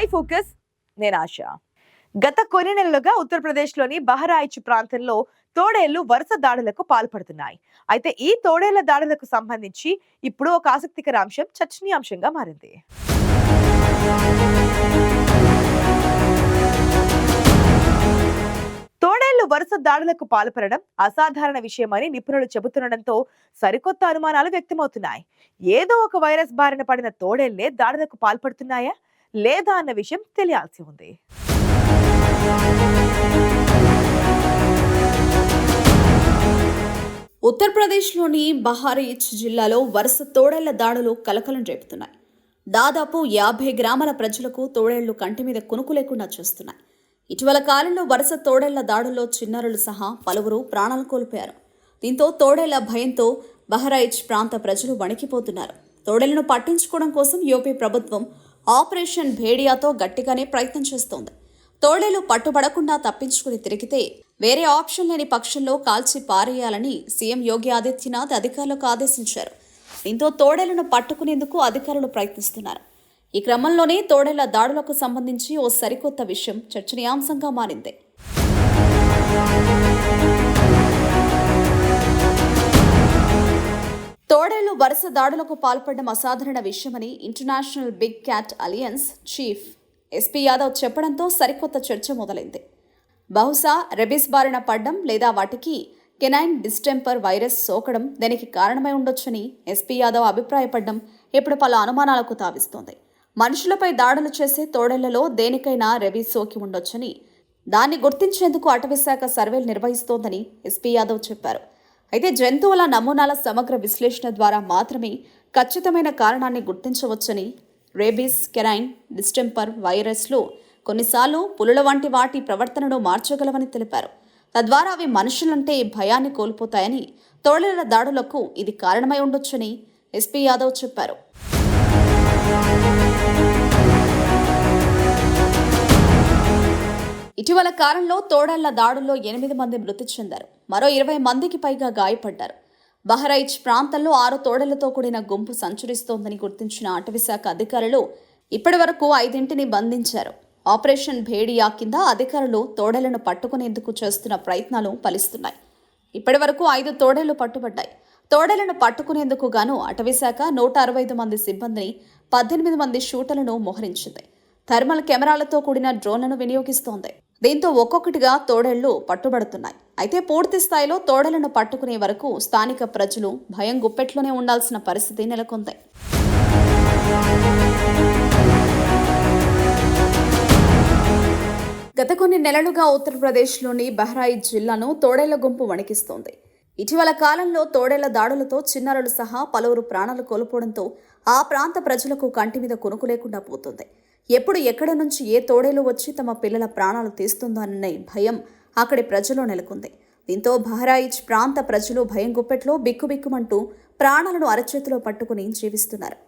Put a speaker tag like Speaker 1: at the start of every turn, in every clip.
Speaker 1: I focus నేను ఆశ. గత కొన్ని నెలలుగా ఉత్తరప్రదేశ్లోని బహరాయిచ్ ప్రాంతంలో తోడేళ్ళు వరుస దాడులకు పాల్పడుతున్నాయి. అయితే ఈ తోడేళ్ళ దాడులకు సంబంధించి ఇప్పుడు ఒక ఆసక్తికర అంశం చర్చనీయాంశంగా మారింది. తోడేళ్ళు వరుస దాడులకు పాల్పడడం అసాధారణ విషయమని నిపుణులు చెబుతుండటంతో సరికొత్త అనుమానాలు వ్యక్తమవుతున్నాయి. ఏదో ఒక వైరస్ బారిన పడిన తోడేళ్ళే దాడులకు పాల్పడుతున్నాయా? లేదా అన్న విషయం తెలియాల్సి ఉంది.
Speaker 2: ఉత్తరప్రదేశ్లోని బహారీచ్ జిల్లాలో వరుస తోడేళ్ళ దాడులు కలకలం రేపుతున్నాయి. దాదాపు యాభై గ్రామాల ప్రజలకు తోడేళ్ళు కంటి మీద కునుకు లేకుండా చేస్తున్నాయి. ఇటీవల కాలంలో వరుస తోడేళ్ళ దాడుల్లో చిన్నారులు సహా పలువురు ప్రాణాలు కోల్పోయారు. దీంతో తోడేళ్ళ భయంతో బహరైచ్ ప్రాంత ప్రజలు వణికిపోతున్నారు. తోడేళ్ళను పట్టించుకోవడం కోసం యూపీ ప్రభుత్వం ఆపరేషన్ భేడియాతో గట్టిగానే ప్రయత్నం చేస్తోంది. తోడేలు పట్టుబడకుండా తప్పించుకుని తిరిగితే వేరే ఆప్షన్ లేని పక్షంలో కాల్చి పారేయాలని సీఎం యోగి ఆదిత్యనాథ్ అధికారులకు ఆదేశించారు. దీంతో తోడేలను పట్టుకునేందుకు అధికారులు ప్రయత్నిస్తున్నారు. ఈ క్రమంలోనే తోడేళ్ళ దాడులకు సంబంధించి ఓ సరికొత్త విషయం చర్చనీయాంశంగా మారింది. తోడేళ్ళు వరుస దాడులకు పాల్పడడం అసాధారణ విషయమని international big cat alliance chief SP Yadav చెప్పడంతో సరికొత్త చర్చ మొదలైంది. బహుశా రెబిస్ బారిన పడ్డం లేదా వాటికి కెనైన్ డిస్టెంపర్ వైరస్ సోకడం దానికి కారణమై ఉండొచ్చని ఎస్పీ యాదవ్ అభిప్రాయపడ్డం ఇప్పుడు పలు అనుమానాలకు తావిస్తోంది. మనుషులపై దాడులు చేసే తోడేళ్ళలో దేనికైనా రెబీస్ సోకి ఉండొచ్చని దాన్ని గుర్తించేందుకు అటవీశాఖ సర్వేలు నిర్వహిస్తోందని ఎస్పీ యాదవ్ చెప్పారు. అయితే జంతువుల నమూనాల సమగ్ర విశ్లేషణ ద్వారా మాత్రమే ఖచ్చితమైన కారణాన్ని గుర్తించవచ్చని రేబీస్ కెరైన్ డిస్టెంపర్ వైరస్లు కొన్నిసార్లు పులుల వంటి వాటి ప్రవర్తనను మార్చగలవని తెలిపారు. తద్వారా అవి మనుషులంటే భయాన్ని కోల్పోతాయని తోడేళ్ళ దాడులకు ఇది కారణమై ఉండొచ్చని ఎస్పీ యాదవ్ చెప్పారు. ఇటీవల కాలంలో తోడళ్ళ దాడుల్లో ఎనిమిది మంది మృతి చెందారు. మరో ఇరవై మందికి పైగా గాయపడ్డారు. బహరైచ్ ప్రాంతంలో ఆరు తోడలతో కూడిన గుంపు సంచరిస్తోందని గుర్తించిన అటవీశాఖ అధికారులు ఇప్పటి వరకు ఐదింటిని బంధించారు. ఆపరేషన్ భేడియా కింద అధికారులు తోడలను పట్టుకునేందుకు చేస్తున్న ప్రయత్నాలు ఫలిస్తున్నాయి. ఇప్పటి వరకు ఐదు తోడలు పట్టుబడ్డాయి. తోడలను పట్టుకునేందుకు గాను అటవీశాఖ నూట అరవై ఐదు మంది సిబ్బందిని పద్దెనిమిది మంది షూటర్లను మోహరించింది. థర్మల్ కెమెరాలతో కూడిన డ్రోన్లను వినియోగిస్తోంది. దీంతో ఒక్కొక్కటిగా తోడళ్ళు పట్టుబడుతున్నాయి. అయితే పూర్తి స్థాయిలో తోడలను పట్టుకునే వరకు స్థానిక ప్రజలు భయం గుప్పెట్లోనే ఉండాల్సిన పరిస్థితి నెలకొంది. గత కొన్ని నెలలుగా ఉత్తరప్రదేశ్లోని బహ్రాయిచ్ జిల్లాను తోడేళ్ళ గుంపు వణికిస్తోంది. ఇటీవల కాలంలో తోడేళ్ళ దాడులతో చిన్నారులు సహా పలువురు ప్రాణాలు కోల్పోవడంతో ఆ ప్రాంత ప్రజలకు కంటి మీద కొనుకు లేకుండా పోతుంది. ఎప్పుడు ఎక్కడి నుంచి ఏ తోడేలు వచ్చి తమ పిల్లల ప్రాణాలు తీస్తుందోననే భయం అక్కడి ప్రజలో నెలకొంది. దీంతో బహ్రాయిచ్ ప్రాంత ప్రజలు భయం గుప్పెట్లో బిక్కుబిక్కుమంటూ ప్రాణాలను అరచేతిలో పట్టుకుని జీవిస్తున్నారు.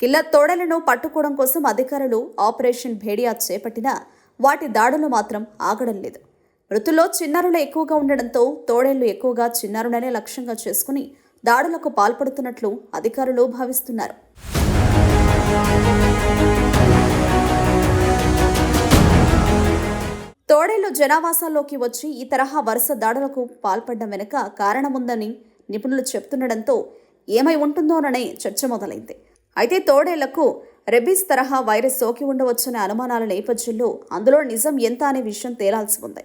Speaker 2: కిల్ల తోడలను పట్టుకోవడం కోసం అధికారులు ఆపరేషన్ భేడియా చేపట్టినా వాటి దాడులు మాత్రం ఆగడం లేదు. మృతుల్లో చిన్నారులు ఎక్కువగా ఉండడంతో తోడేళ్ళు ఎక్కువగా చిన్నారులనే లక్ష్యంగా చేసుకుని దాడులకు పాల్పడుతున్నట్లు అధికారులు భావిస్తున్నారు. తోడేళ్ళు జనావాసాల్లోకి వచ్చి ఈ తరహా వరుస దాడులకు పాల్పడడం వెనుక కారణముందని నిపుణులు చెప్తుండడంతో ఏమై ఉంటుందోననే చర్చ మొదలైంది. అయితే తోడేళ్ళకు రెబీస్ తరహా వైరస్ సోకి ఉండవచ్చనే అనుమానాల నేపథ్యంలో అందులో నిజం ఎంత అనే విషయం తేలాల్సి ఉంది.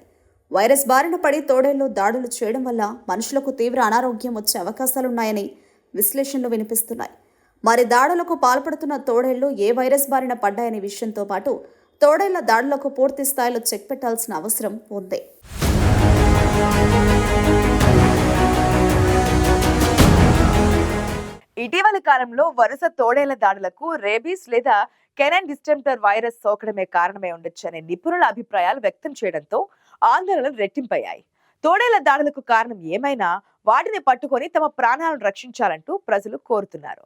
Speaker 2: వైరస్ బారిన పడి తోడేళ్ళు దాడులు చేయడం వల్ల మనుషులకు తీవ్ర అనారోగ్యం వచ్చే అవకాశాలున్నాయని విశ్లేషణలు వినిపిస్తున్నాయి. మరి దాడులకు పాల్పడుతున్న తోడేళ్ళు ఏ వైరస్ బారిన పడ్డాయనే విషయంతో పాటు తోడేళ్ళ దాడులకు పూర్తి స్థాయిలో చెక్ పెట్టాల్సిన అవసరం ఉంది.
Speaker 1: ఇటీవల కాలంలో వరుస తోడేళ్ళ దాడులకు రేబీస్ లేదా కెనన్ డిస్టెంటర్ వైరస్ సోకడమే కారణమై ఉండొచ్చనే నిపుణుల అభిప్రాయాలు వ్యక్తం చేయడంతో ఆందోళనలు రెట్టింపయ్యాయి. తోడేళ్ళ దాడులకు కారణం ఏమైనా వాటిని పట్టుకొని తమ ప్రాణాలను రక్షించాలంటూ ప్రజలు కోరుతున్నారు.